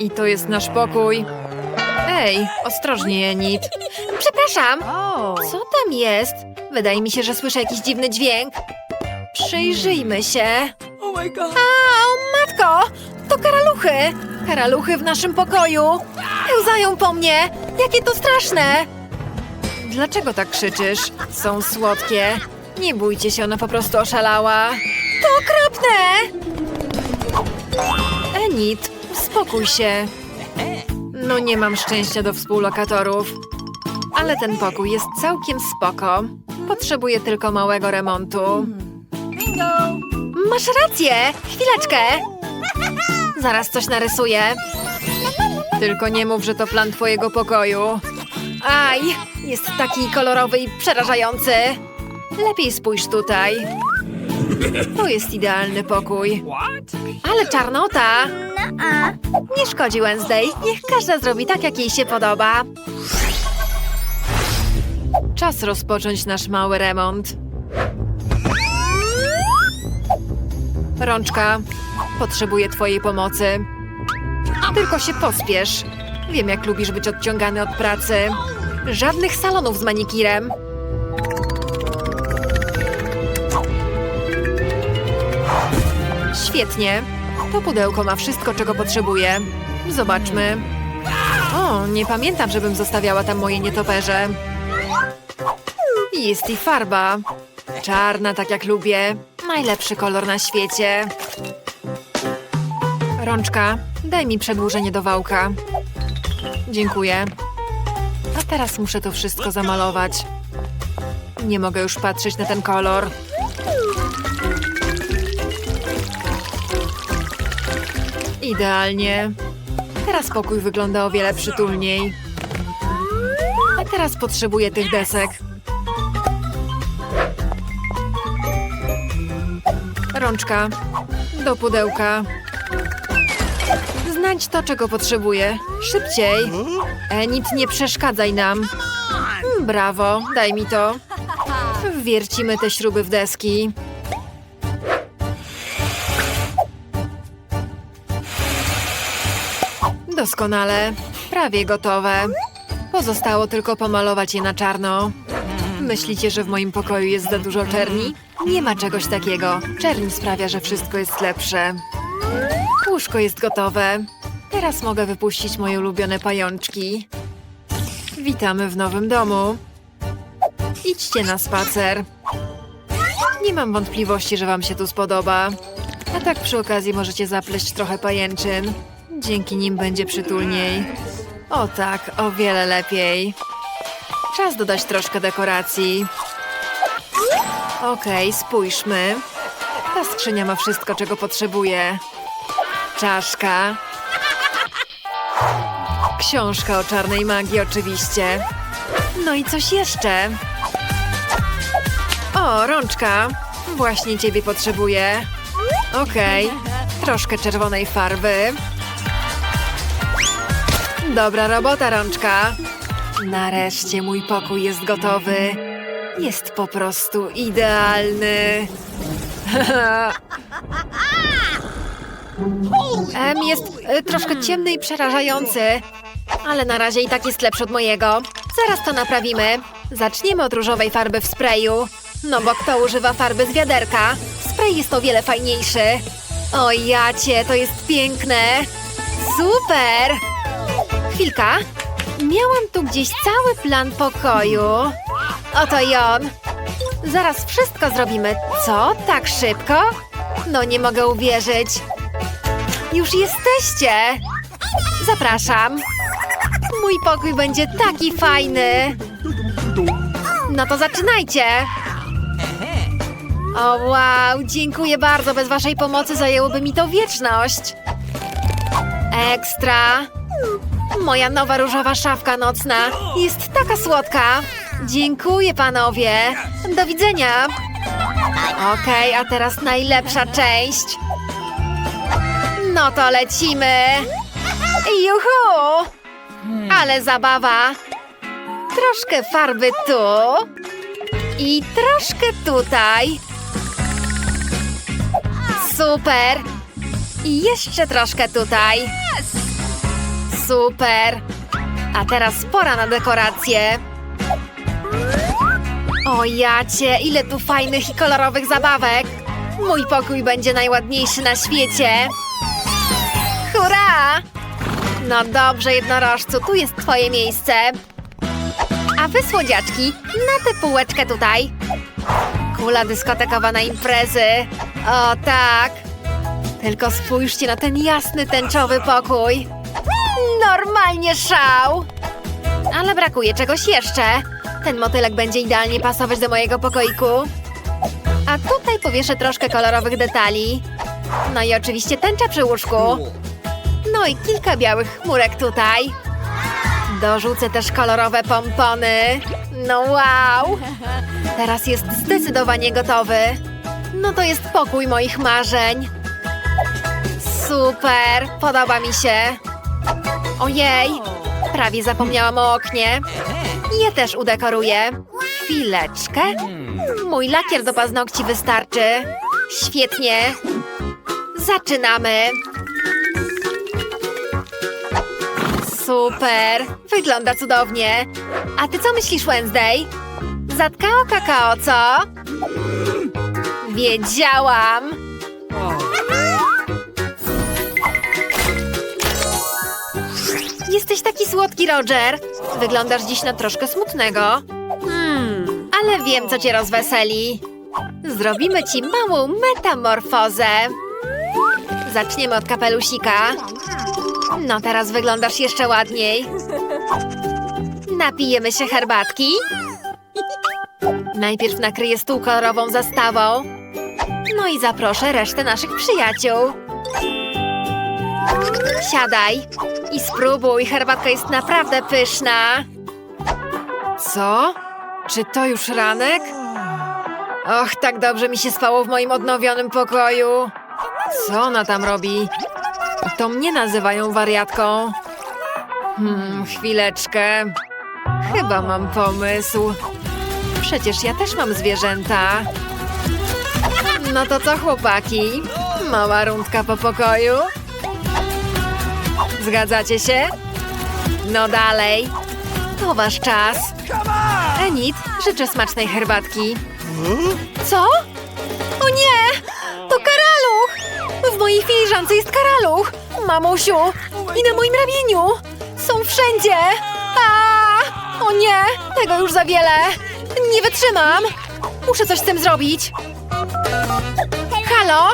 I to jest nasz pokój. Ej, ostrożnie, Enid. Przepraszam, co tam jest? Wydaje mi się, że słyszę jakiś dziwny dźwięk. Przyjrzyjmy się. Oh my god! O, matko! To karaluchy! Karaluchy w naszym pokoju! Pełzają po mnie! Jakie to straszne! Dlaczego tak krzyczysz? Są słodkie. Nie bójcie się, ona po prostu oszalała. To okropne! Enid, uspokój się. No nie mam szczęścia do współlokatorów. Ale ten pokój jest całkiem spoko. Potrzebuję tylko małego remontu. Masz rację! Chwileczkę! Zaraz coś narysuję. Tylko nie mów, że to plan twojego pokoju. Aj! Jest taki kolorowy i przerażający. Lepiej spójrz tutaj. To jest idealny pokój. Ale czarnota! Nie szkodzi Wednesday. Niech każda zrobi tak, jak jej się podoba. Czas rozpocząć nasz mały remont. Rączka, potrzebuję twojej pomocy. Tylko się pospiesz. Wiem, jak lubisz być odciągany od pracy. Żadnych salonów z manikirem. Świetnie. To pudełko ma wszystko, czego potrzebuję. Zobaczmy. O, nie pamiętam, żebym zostawiała tam moje nietoperze. Jest i farba. Czarna, tak jak lubię. Najlepszy kolor na świecie. Rączka, daj mi przedłużenie do wałka. Dziękuję. A teraz muszę to wszystko zamalować. Nie mogę już patrzeć na ten kolor. Idealnie. Teraz pokój wygląda o wiele przytulniej. A teraz potrzebuję tych desek. Rączka. Do pudełka. Znajdź to, czego potrzebuję. Szybciej. Enid, nie przeszkadzaj nam. Brawo, daj mi to. Wwiercimy te śruby w deski. Doskonale. Prawie gotowe. Pozostało tylko pomalować je na czarno. Myślicie, że w moim pokoju jest za dużo czerni? Nie ma czegoś takiego. Czerni sprawia, że wszystko jest lepsze. Łóżko jest gotowe. Teraz mogę wypuścić moje ulubione pajączki. Witamy w nowym domu. Idźcie na spacer. Nie mam wątpliwości, że wam się tu spodoba. A tak przy okazji możecie zapleść trochę pajęczyn. Dzięki nim będzie przytulniej. O tak, o wiele lepiej. Czas dodać troszkę dekoracji. Okej, spójrzmy. Ta skrzynia ma wszystko, czego potrzebuje. Czaszka. Książka o czarnej magii oczywiście. No i coś jeszcze. O, rączka. Właśnie ciebie potrzebuję. Okej, troszkę czerwonej farby. Dobra robota, rączka. Nareszcie mój pokój jest gotowy. Jest po prostu idealny. Em, jest e, troszkę ciemny i przerażający. Ale na razie i tak jest lepszy od mojego. Zaraz to naprawimy. Zaczniemy od różowej farby w sprayu. No bo kto używa farby z wiaderka? Spray jest o wiele fajniejszy. O jacie, to jest piękne. Super! Chwilka. Miałam tu gdzieś cały plan pokoju. Oto i on. Zaraz wszystko zrobimy. Co? Tak szybko? No nie mogę uwierzyć. Już jesteście! Zapraszam. Mój pokój będzie taki fajny. No to zaczynajcie. O wow, dziękuję bardzo. Bez waszej pomocy zajęłoby mi to wieczność. Ekstra. Moja nowa różowa szafka nocna jest taka słodka. Dziękuję panowie. Do widzenia. Okej, a teraz najlepsza część. No to lecimy! Juhu! Ale zabawa! Troszkę farby tu i troszkę tutaj. Super! I jeszcze troszkę tutaj. Super! A teraz pora na dekoracje. O jacie, ile tu fajnych i kolorowych zabawek! Mój pokój będzie najładniejszy na świecie! Hurra! No dobrze, jednorożcu, tu jest twoje miejsce. A wy, słodziaczki, na tę półeczkę tutaj. Kula dyskotekowa na imprezy. O tak! Tylko spójrzcie na ten jasny, tęczowy pokój. Normalnie szał! Ale brakuje czegoś jeszcze. Ten motylek będzie idealnie pasować do mojego pokoiku. A tutaj powieszę troszkę kolorowych detali. No i oczywiście tęcza przy łóżku. No i kilka białych chmurek tutaj. Dorzucę też kolorowe pompony. No wow! Teraz jest zdecydowanie gotowy. No to jest pokój moich marzeń. Super, podoba mi się. Ojej, prawie zapomniałam o oknie. Je też udekoruję. Chwileczkę. Mój lakier do paznokci wystarczy. Świetnie. Zaczynamy. Super, wygląda cudownie. A ty co myślisz, Wednesday? Zatkao kakao, co? Wiedziałam. Słodki, Roger. Wyglądasz dziś na troszkę smutnego. Hmm, ale wiem, co cię rozweseli. Zrobimy ci małą metamorfozę. Zaczniemy od kapelusika. No, teraz wyglądasz jeszcze ładniej. Napijemy się herbatki. Najpierw nakryję stół kolorową zastawą. No i zaproszę resztę naszych przyjaciół. Siadaj i spróbuj, herbatka jest naprawdę pyszna. Co? Czy to już ranek? Och, tak dobrze mi się spało w moim odnowionym pokoju. Co ona tam robi? To mnie nazywają wariatką. Hmm, chwileczkę. Chyba mam pomysł. Przecież ja też mam zwierzęta. No to co, chłopaki? Mała rundka po pokoju? Zgadzacie się? No dalej. To wasz czas. Enid, życzę smacznej herbatki. Co? O nie! To karaluch! W mojej filiżance jest karaluch! Mamusiu! I na moim ramieniu! Są wszędzie! A! O nie! Tego już za wiele! Nie wytrzymam! Muszę coś z tym zrobić! Halo?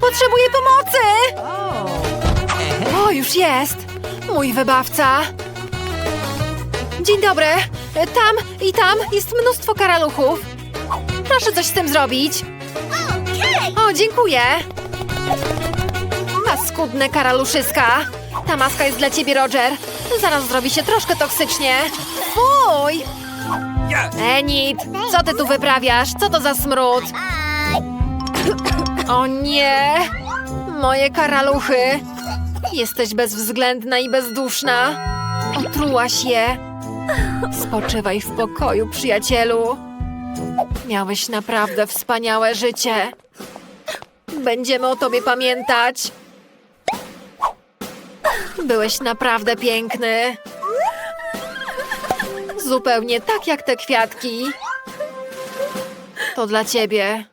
Potrzebuję pomocy! O, już jest! Mój wybawca! Dzień dobry! Tam i tam jest mnóstwo karaluchów. Proszę coś z tym zrobić. O, dziękuję. Paskudne karaluszyska. Ta maska jest dla ciebie, Roger. Zaraz zrobi się troszkę toksycznie. Fuj! Enid, co ty tu wyprawiasz? Co to za smród? O nie! Moje karaluchy! Jesteś bezwzględna i bezduszna. Otrułaś je. Spoczywaj w pokoju, przyjacielu. Miałeś naprawdę wspaniałe życie. Będziemy o tobie pamiętać. Byłeś naprawdę piękny. Zupełnie tak jak te kwiatki. To dla ciebie.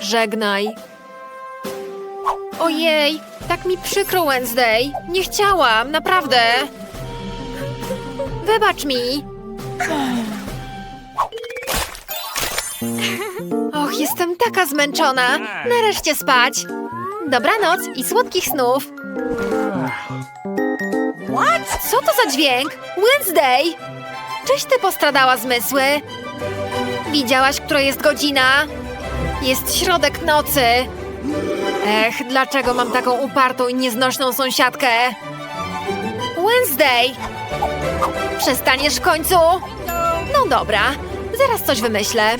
Żegnaj. Ojej, tak mi przykro, Wednesday. Nie chciałam, naprawdę. Wybacz mi. Och, jestem taka zmęczona. Nareszcie spać. Dobranoc i słodkich snów. Co to za dźwięk? Wednesday! Czyś ty postradała zmysły? Widziałaś, która jest godzina? Jest środek nocy. Ech, dlaczego mam taką upartą i nieznośną sąsiadkę? Wednesday! Przestaniesz w końcu? No dobra, zaraz coś wymyślę.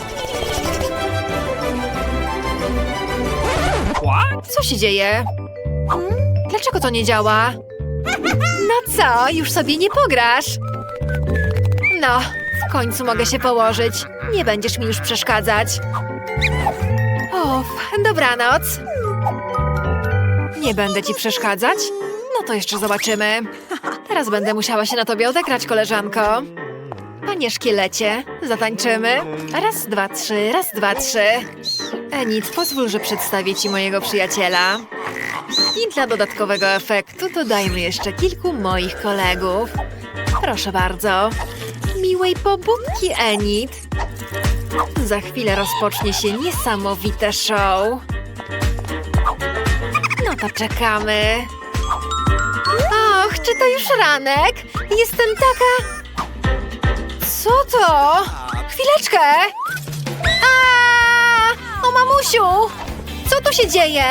Co się dzieje? Dlaczego to nie działa? No co, już sobie nie pograsz? No, w końcu mogę się położyć. Nie będziesz mi już przeszkadzać. Uff, dobranoc. Nie będę ci przeszkadzać? No to jeszcze zobaczymy. Teraz będę musiała się na tobie odegrać, koleżanko. Panie szkielecie, zatańczymy. Raz, dwa, trzy, raz, dwa, trzy. Enid, pozwól, że przedstawię ci mojego przyjaciela. I dla dodatkowego efektu dodajmy jeszcze kilku moich kolegów. Proszę bardzo. Miłej pobudki, Enid. Za chwilę rozpocznie się niesamowite show. No to czekamy. Och, czy to już ranek? Jestem taka... Co to? Chwileczkę! A! O mamusiu! Co tu się dzieje?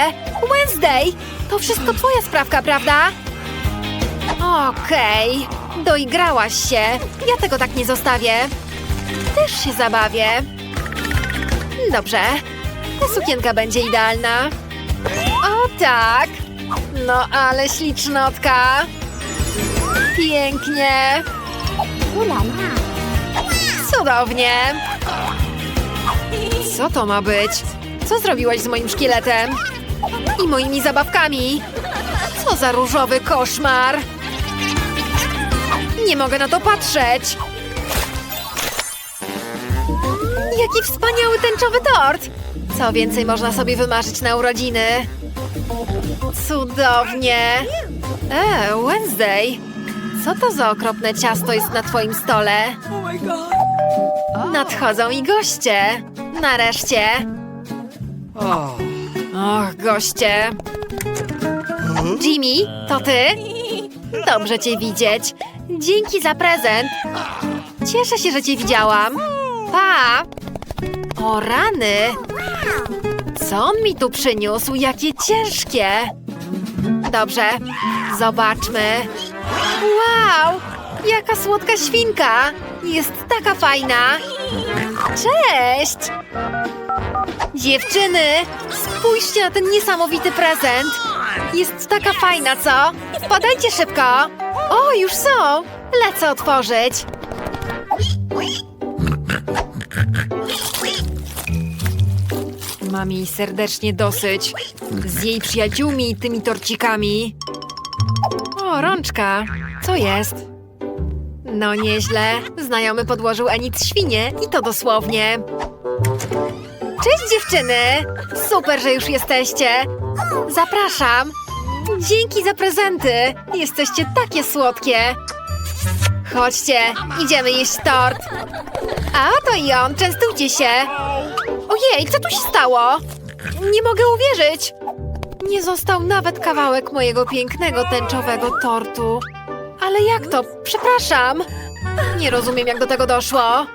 Wednesday! To wszystko twoja sprawka, prawda? Okej, doigrałaś się. Ja tego tak nie zostawię. Też się zabawię. Dobrze. Ta sukienka będzie idealna. O tak! No ale ślicznotka. Pięknie. Cudownie. Co to ma być? Co zrobiłaś z moim szkieletem? I moimi zabawkami? Co za różowy koszmar! Nie mogę na to patrzeć! Jaki wspaniały tęczowy tort! Co więcej można sobie wymarzyć na urodziny? Cudownie! E, Wednesday! Co to za okropne ciasto jest na twoim stole? Nadchodzą i goście! Nareszcie! Och, goście. Jimmy, to ty? Dobrze cię widzieć. Dzięki za prezent. Cieszę się, że cię widziałam. Pa! O rany! Co on mi tu przyniósł? Jakie ciężkie! Dobrze, zobaczmy. Wow! Jaka słodka świnka! Jest taka fajna! Cześć! Dziewczyny, spójrzcie na ten niesamowity prezent! Jest taka fajna, co? Wpadajcie szybko! O, już są! Lecę otworzyć. Mam jej serdecznie dosyć. Z jej przyjaciółmi i tymi torcikami. O, rączka. Co jest? No nieźle. Znajomy podłożył Enid świnie i to dosłownie. Cześć dziewczyny! Super, że już jesteście. Zapraszam. Dzięki za prezenty. Jesteście takie słodkie. Chodźcie, idziemy jeść tort. A oto i on, częstujcie się. Ojej, co tu się stało? Nie mogę uwierzyć. Nie został nawet kawałek mojego pięknego tęczowego tortu. Ale jak to? Przepraszam. Nie rozumiem, jak do tego doszło.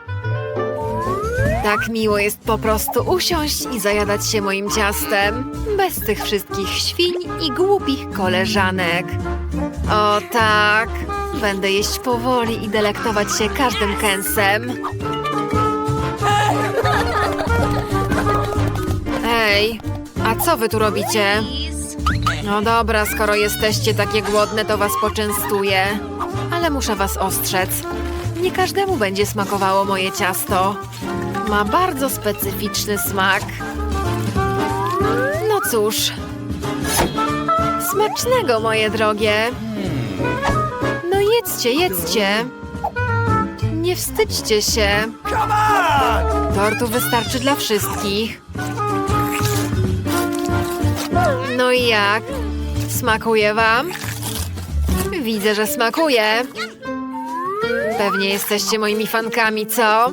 Tak miło jest po prostu usiąść i zajadać się moim ciastem. Bez tych wszystkich świń i głupich koleżanek. O tak. Będę jeść powoli i delektować się każdym kęsem. Ej, a co wy tu robicie? No dobra, skoro jesteście takie głodne, to was poczęstuję. Ale muszę was ostrzec. Nie każdemu będzie smakowało moje ciasto. Ma bardzo specyficzny smak. No cóż. Smacznego, moje drogie. No jedzcie, jedzcie. Nie wstydźcie się. Tortu wystarczy dla wszystkich. Jak? Smakuje wam? Widzę, że smakuje. Pewnie jesteście moimi fankami, co?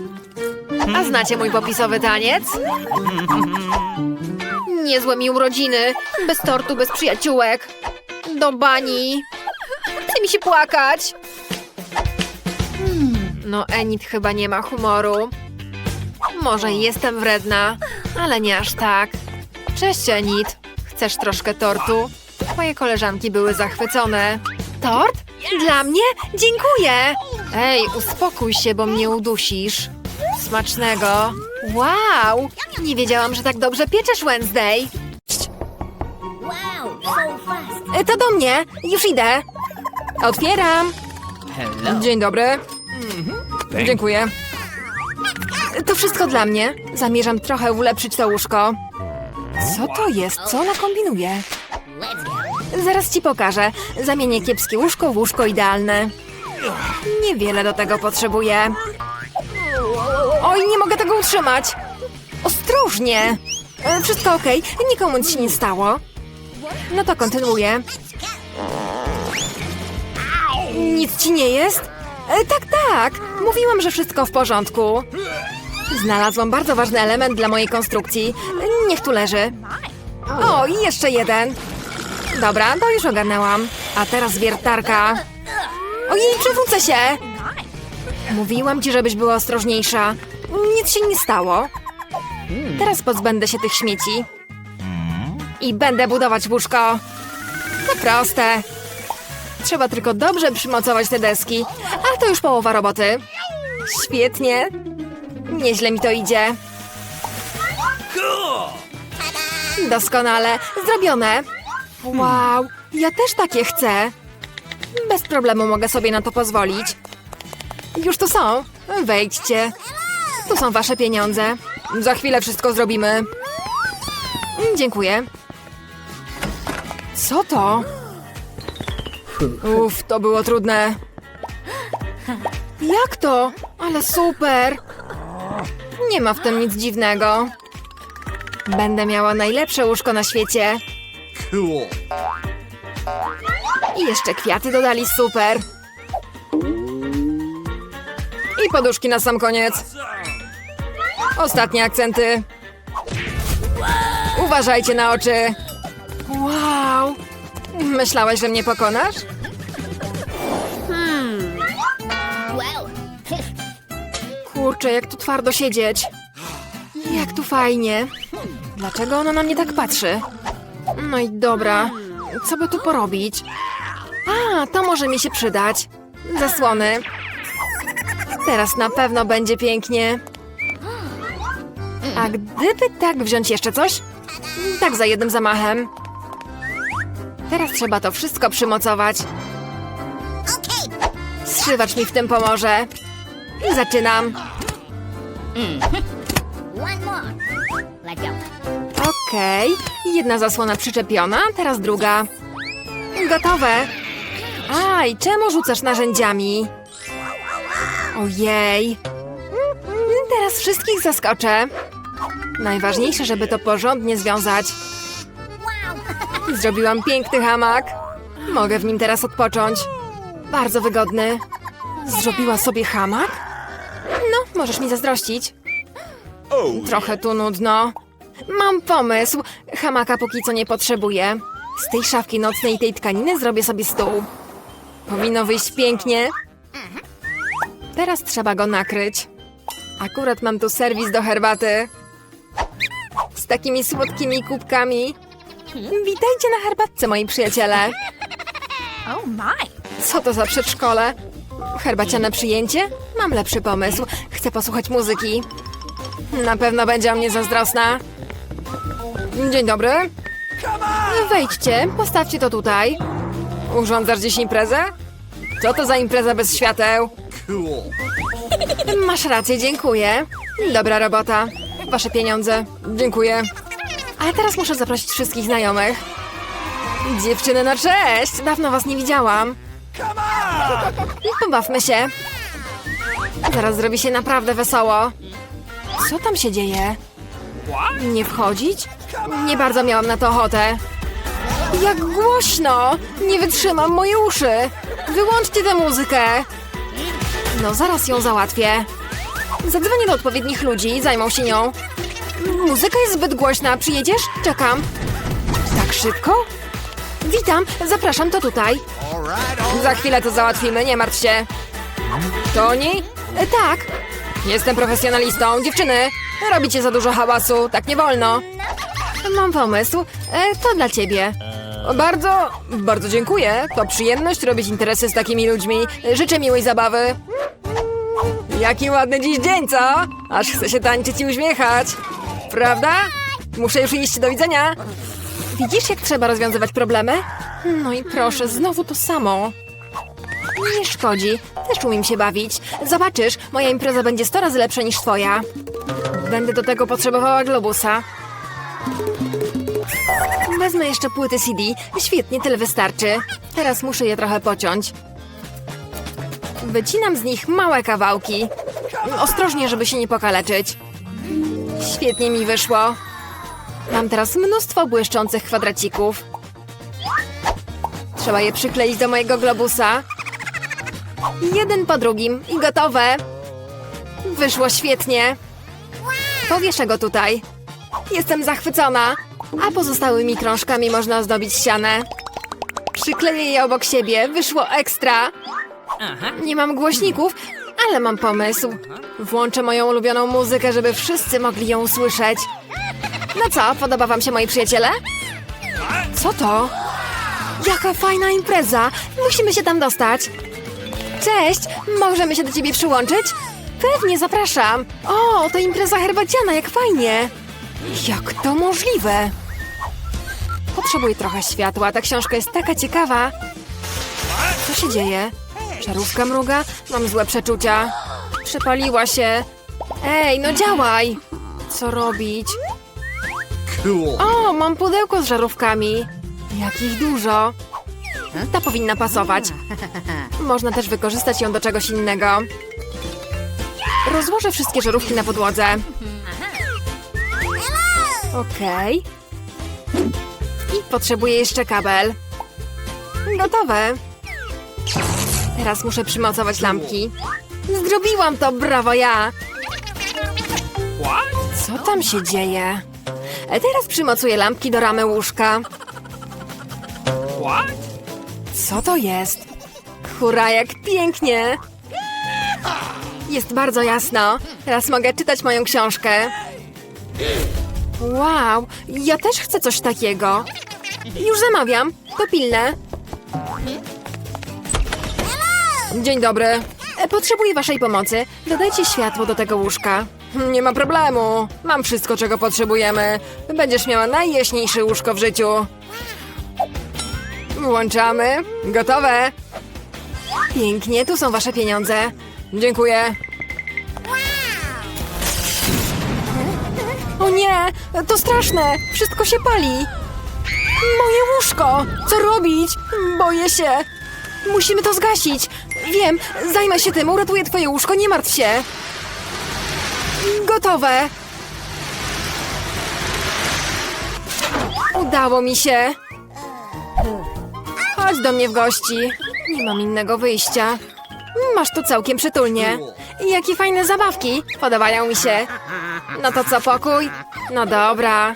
A znacie mój popisowy taniec? Niezłe mi urodziny. Bez tortu, bez przyjaciółek. Do bani. Chce mi się płakać. No, Enid chyba nie ma humoru. Może jestem wredna, ale nie aż tak. Cześć, Enid. Chcesz troszkę tortu? Moje koleżanki były zachwycone. Tort? Dla mnie? Dziękuję. Ej, uspokój się, bo mnie udusisz. Smacznego. Wow! Nie wiedziałam, że tak dobrze pieczesz Wednesday. E, To do mnie. Już idę. Otwieram. Dzień dobry. Dziękuję. To wszystko dla mnie. Zamierzam trochę ulepszyć to łóżko. Co to jest? Co ona kombinuje? Zaraz ci pokażę. Zamienię kiepskie łóżko w łóżko idealne. Niewiele do tego potrzebuję. Oj, nie mogę tego utrzymać. Ostrożnie. E, Wszystko okej, nikomu nic się nie stało. No to kontynuuję. Nic ci nie jest? E, tak, tak. Mówiłam, że wszystko w porządku. Znalazłam bardzo ważny element dla mojej konstrukcji. Niech tu leży. O, i jeszcze jeden. Dobra, to już ogarnęłam. A teraz wiertarka. Ojej, przewrócę się! Mówiłam ci, żebyś była ostrożniejsza. Nic się nie stało. Teraz pozbędę się tych śmieci. I będę budować łóżko. To proste. Trzeba tylko dobrze przymocować te deski. A to już połowa roboty. Świetnie. Nieźle mi to idzie. Doskonale. Zrobione. Wow, ja też takie chcę. Bez problemu mogę sobie na to pozwolić. Już tu są. Wejdźcie. Tu są wasze pieniądze. Za chwilę wszystko zrobimy. Dziękuję. Co to? Uff, to było trudne. Jak to? Ale super. Nie ma w tym nic dziwnego. Będę miała najlepsze łóżko na świecie. Cool. I jeszcze kwiaty dodali super. I poduszki na sam koniec. Ostatnie akcenty. Uważajcie na oczy. Wow. Myślałeś, że mnie pokonasz? Wow. Kurczę, jak tu twardo siedzieć. Jak tu fajnie. Dlaczego ona na mnie tak patrzy? No i dobra. Co by tu porobić? A, to może mi się przydać. Zasłony. Teraz na pewno będzie pięknie. A gdyby tak wziąć jeszcze coś? Tak za jednym zamachem. Teraz trzeba to wszystko przymocować. Zszywacz mi w tym pomoże. Zaczynam. Okej, jedna zasłona przyczepiona, teraz druga. Gotowe. Aj, czemu rzucasz narzędziami? Ojej. Teraz wszystkich zaskoczę. Najważniejsze, żeby to porządnie związać. Zrobiłam piękny hamak. Mogę w nim teraz odpocząć. Bardzo wygodny. Zrobiła sobie hamak? No, możesz mi zazdrościć. Trochę tu nudno. Mam pomysł. Hamaka póki co nie potrzebuję. Z tej szafki nocnej i tej tkaniny zrobię sobie stół. Powinno wyjść pięknie. Teraz trzeba go nakryć. Akurat mam tu serwis do herbaty. Z takimi słodkimi kubkami. Witajcie na herbatce, moi przyjaciele. Oh my. Co to za przedszkole? Herbaciane przyjęcie? Mam lepszy pomysł. Chcę posłuchać muzyki. Na pewno będzie o mnie zazdrosna. Dzień dobry. Wejdźcie, postawcie to tutaj. Urządzasz dziś imprezę? Co to za impreza bez świateł? Masz rację, dziękuję. Dobra robota. Wasze pieniądze. Dziękuję. A teraz muszę zaprosić wszystkich znajomych. Dziewczyny na cześć! Dawno was nie widziałam. Pobawmy się. Zaraz zrobi się naprawdę wesoło. Co tam się dzieje? Nie wchodzić? Nie bardzo miałam na to ochotę. Jak głośno! Nie wytrzymam moje uszy! Wyłączcie tę muzykę! No, zaraz ją załatwię. Zadzwonię do odpowiednich ludzi i zajmą się nią. Muzyka jest zbyt głośna. Przyjedziesz? Czekam. Tak szybko? Witam, zapraszam, to tutaj. Za chwilę to załatwimy, nie martw się. Toni? E, tak. Jestem profesjonalistą. Dziewczyny, robicie za dużo hałasu, tak nie wolno. Mam pomysł. E, to dla ciebie. Bardzo, bardzo dziękuję. To przyjemność robić interesy z takimi ludźmi. Życzę miłej zabawy. Jaki ładny dziś dzień, co? Aż chce się tańczyć i uśmiechać. Prawda? Muszę już iść, do widzenia. Widzisz, jak trzeba rozwiązywać problemy? No i proszę, znowu to samo. Nie szkodzi, też umiem się bawić. Zobaczysz, moja impreza będzie 100 razy lepsza niż twoja. Będę do tego potrzebowała globusa. Wezmę jeszcze płyty CD. Świetnie, tyle wystarczy. Teraz muszę je trochę pociąć. Wycinam z nich małe kawałki. Ostrożnie, żeby się nie pokaleczyć. Świetnie mi wyszło. Mam teraz mnóstwo błyszczących kwadracików. Trzeba je przykleić do mojego globusa. Jeden po drugim i gotowe. Wyszło świetnie. Powieszę go tutaj. Jestem zachwycona. A pozostałymi krążkami można ozdobić ścianę. Przykleję je obok siebie. Wyszło ekstra. Nie mam głośników, ale mam pomysł. Włączę moją ulubioną muzykę, żeby wszyscy mogli ją usłyszeć. No co, podoba wam się moi przyjaciele? Co to? Jaka fajna impreza! Musimy się tam dostać. Cześć, możemy się do ciebie przyłączyć? Pewnie, zapraszam. O, to impreza herbaciana, jak fajnie. Jak to możliwe? Potrzebuję trochę światła, ta książka jest taka ciekawa. Co się dzieje? Żarówka mruga? Mam złe przeczucia. Przepaliła się. Ej, no działaj! Co robić? O, mam pudełko z żarówkami. Jakich dużo. Ta powinna pasować. Można też wykorzystać ją do czegoś innego. Rozłożę wszystkie żarówki na podłodze. Okej. I potrzebuję jeszcze kabel. Gotowe. Teraz muszę przymocować lampki. Zrobiłam to, brawo ja! Co tam się dzieje? E, Teraz przymocuję lampki do ramy łóżka. Co to jest? Hurra, jak pięknie! Jest bardzo jasno. Teraz mogę czytać moją książkę. Wow, ja też chcę coś takiego. Już zamawiam. To pilne. Dzień dobry. E, Potrzebuję waszej pomocy. Dodajcie światło do tego łóżka. Nie ma problemu. Mam wszystko, czego potrzebujemy. Będziesz miała najjaśniejsze łóżko w życiu. Włączamy. Gotowe. Pięknie, tu są wasze pieniądze. Dziękuję. O nie, to straszne. Wszystko się pali. Moje łóżko! Co robić? Boję się. Musimy to zgasić. Wiem, zajmę się tym, uratuję twoje łóżko, nie martw się. Gotowe. Udało mi się. Chodź do mnie w gości. Nie mam innego wyjścia. Masz tu całkiem przytulnie. Jakie fajne zabawki. Podobają mi się. No to co, pokój? No dobra.